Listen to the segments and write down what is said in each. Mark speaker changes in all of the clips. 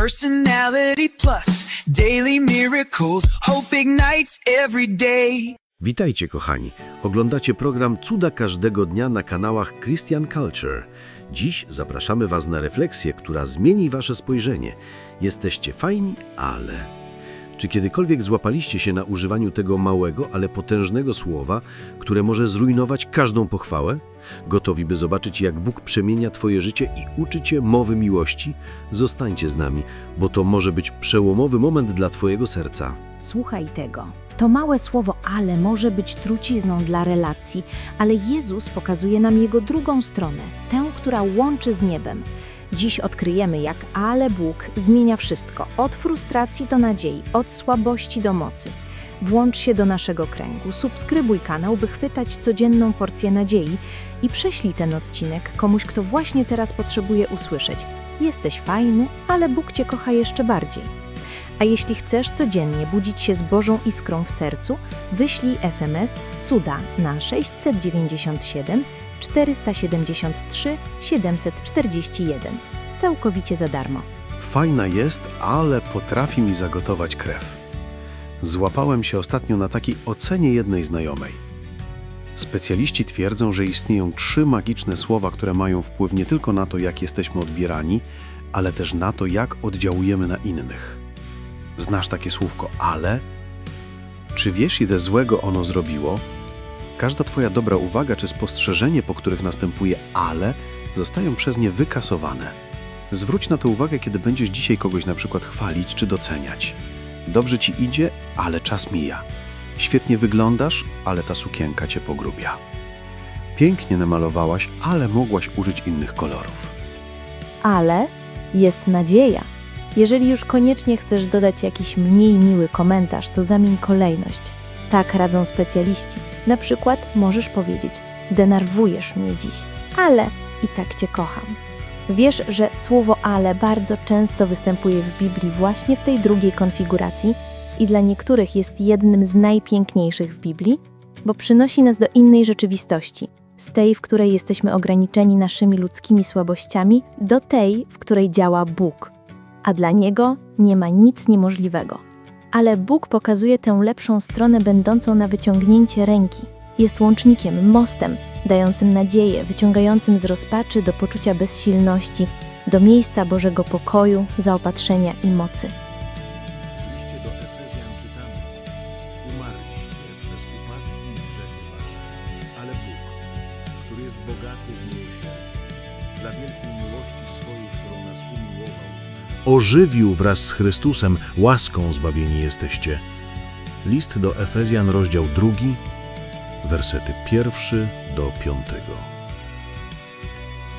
Speaker 1: Personality Plus, daily miracles, hope ignites every day.
Speaker 2: Witajcie kochani. Oglądacie program Cuda każdego dnia na kanałach Christian Culture. Dziś zapraszamy Was na refleksję, która zmieni Wasze spojrzenie. Jesteście fajni, ale... Czy kiedykolwiek złapaliście się na używaniu tego małego, ale potężnego słowa, które może zrujnować każdą pochwałę? Gotowi, by zobaczyć, jak Bóg przemienia Twoje życie i uczy Cię mowy miłości? Zostańcie z nami, bo to może być przełomowy moment dla Twojego serca.
Speaker 3: Słuchaj tego. To małe słowo ale może być trucizną dla relacji, ale Jezus pokazuje nam jego drugą stronę, tę, która łączy z niebem. Dziś odkryjemy, jak ale Bóg zmienia wszystko, od frustracji do nadziei, od słabości do mocy. Włącz się do naszego kręgu, subskrybuj kanał, by chwytać codzienną porcję nadziei i prześlij ten odcinek komuś, kto właśnie teraz potrzebuje usłyszeć. Jesteś fajny, ale Bóg Cię kocha jeszcze bardziej. A jeśli chcesz codziennie budzić się z Bożą iskrą w sercu, wyślij SMS CUDA na 697 473 741. Całkowicie za darmo.
Speaker 2: Fajna jest, ale potrafi mi zagotować krew. Złapałem się ostatnio na takiej ocenie jednej znajomej. Specjaliści twierdzą, że istnieją trzy magiczne słowa, które mają wpływ nie tylko na to, jak jesteśmy odbierani, ale też na to, jak oddziałujemy na innych. Znasz takie słówko ale? Czy wiesz, ile złego ono zrobiło? Każda Twoja dobra uwaga czy spostrzeżenie, po których następuje ale, zostają przez nie wykasowane. Zwróć na to uwagę, kiedy będziesz dzisiaj kogoś na przykład chwalić czy doceniać. Dobrze Ci idzie, ale czas mija. Świetnie wyglądasz, ale ta sukienka Cię pogrubia. Pięknie namalowałaś, ale mogłaś użyć innych kolorów.
Speaker 3: Ale jest nadzieja. Jeżeli już koniecznie chcesz dodać jakiś mniej miły komentarz, to zamień kolejność. Tak radzą specjaliści. Na przykład możesz powiedzieć: Denerwujesz mnie dziś, ale i tak cię kocham. Wiesz, że słowo ale bardzo często występuje w Biblii właśnie w tej drugiej konfiguracji i dla niektórych jest jednym z najpiękniejszych w Biblii, bo przynosi nas do innej rzeczywistości, z tej, w której jesteśmy ograniczeni naszymi ludzkimi słabościami, do tej, w której działa Bóg. A dla Niego nie ma nic niemożliwego. Ale Bóg pokazuje tę lepszą stronę będącą na wyciągnięcie ręki. Jest łącznikiem, mostem, dającym nadzieję, wyciągającym z rozpaczy do poczucia bezsilności, do miejsca Bożego pokoju, zaopatrzenia i mocy.
Speaker 2: ożywił wraz z Chrystusem, łaską zbawieni jesteście. List do Efezjan, rozdział drugi, wersety pierwszy do piątego.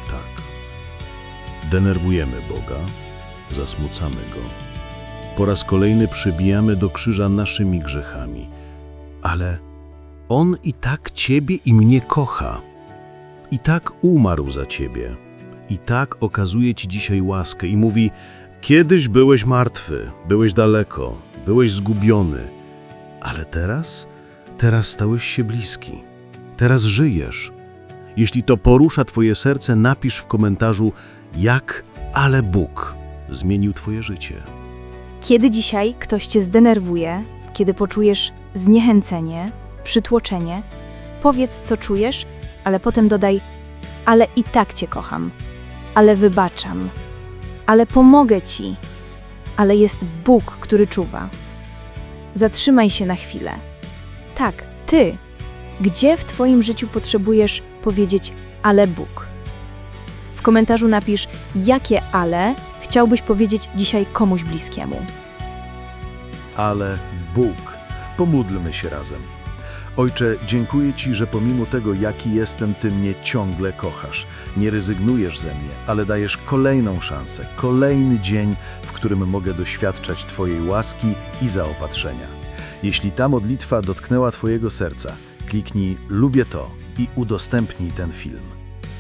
Speaker 2: Tak. Denerwujemy Boga, zasmucamy Go. Po raz kolejny przybijamy do krzyża naszymi grzechami. Ale On i tak Ciebie i mnie kocha. I tak umarł za Ciebie. I tak okazuje Ci dzisiaj łaskę i mówi: Kiedyś byłeś martwy, byłeś daleko, byłeś zgubiony, ale teraz, teraz stałeś się bliski. Teraz żyjesz. Jeśli to porusza Twoje serce, napisz w komentarzu, jak, ale Bóg zmienił Twoje życie.
Speaker 4: Kiedy dzisiaj ktoś cię zdenerwuje, kiedy poczujesz zniechęcenie, przytłoczenie, powiedz co czujesz, ale potem dodaj: Ale i tak cię kocham, ale wybaczam, ale pomogę ci, ale jest Bóg, który czuwa. Zatrzymaj się na chwilę. Tak, ty. Gdzie w twoim życiu potrzebujesz powiedzieć: Ale Bóg? W komentarzu napisz, jakie ale chciałbyś powiedzieć dzisiaj komuś bliskiemu.
Speaker 2: ale Bóg. Pomódlmy się razem. Ojcze, dziękuję Ci, że pomimo tego, jaki jestem, Ty mnie ciągle kochasz. Nie rezygnujesz ze mnie, ale dajesz kolejną szansę, kolejny dzień, w którym mogę doświadczać Twojej łaski i zaopatrzenia. Jeśli ta modlitwa dotknęła Twojego serca, kliknij Lubię to i udostępnij ten film.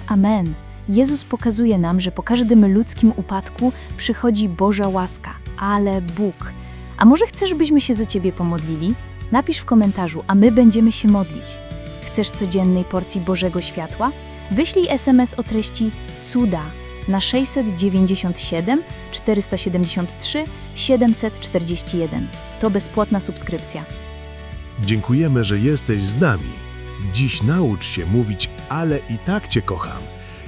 Speaker 3: Amen. Jezus pokazuje nam, że po każdym ludzkim upadku przychodzi Boża łaska, ale Bóg. A może chcesz, byśmy się za Ciebie pomodlili? Napisz w komentarzu, a my będziemy się modlić. Chcesz codziennej porcji Bożego światła? Wyślij SMS o treści cuda na 697 473 741. To bezpłatna subskrypcja.
Speaker 2: Dziękujemy, że jesteś z nami. Dziś naucz się mówić, ale i tak Cię kocham.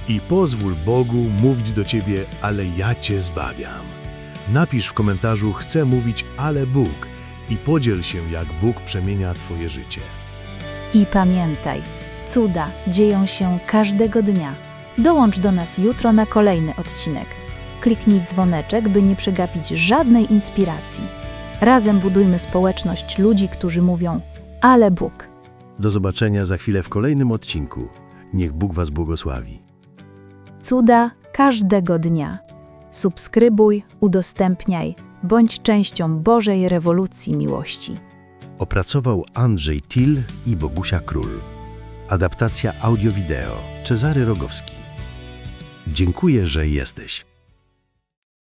Speaker 2: I pozwól Bogu mówić do Ciebie, ale ja Cię zbawiam. Napisz w komentarzu Chcę mówić, ale Bóg i podziel się, jak Bóg przemienia Twoje życie.
Speaker 3: I pamiętaj, cuda dzieją się każdego dnia. Dołącz do nas jutro na kolejny odcinek. Kliknij dzwoneczek, by nie przegapić żadnej inspiracji. Razem budujmy społeczność ludzi, którzy mówią: Ale Bóg.
Speaker 5: Do zobaczenia za chwilę w kolejnym odcinku. Niech Bóg Was błogosławi.
Speaker 3: Cuda każdego dnia. Subskrybuj, udostępniaj, bądź częścią Bożej rewolucji miłości.
Speaker 5: Opracował Andrzej Til i Bogusia Król. Adaptacja audio-wideo Cezary Rogowski. Dziękuję, że jesteś.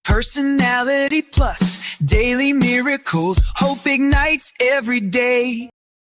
Speaker 1: Personality plus, daily miracles, hope ignites every day.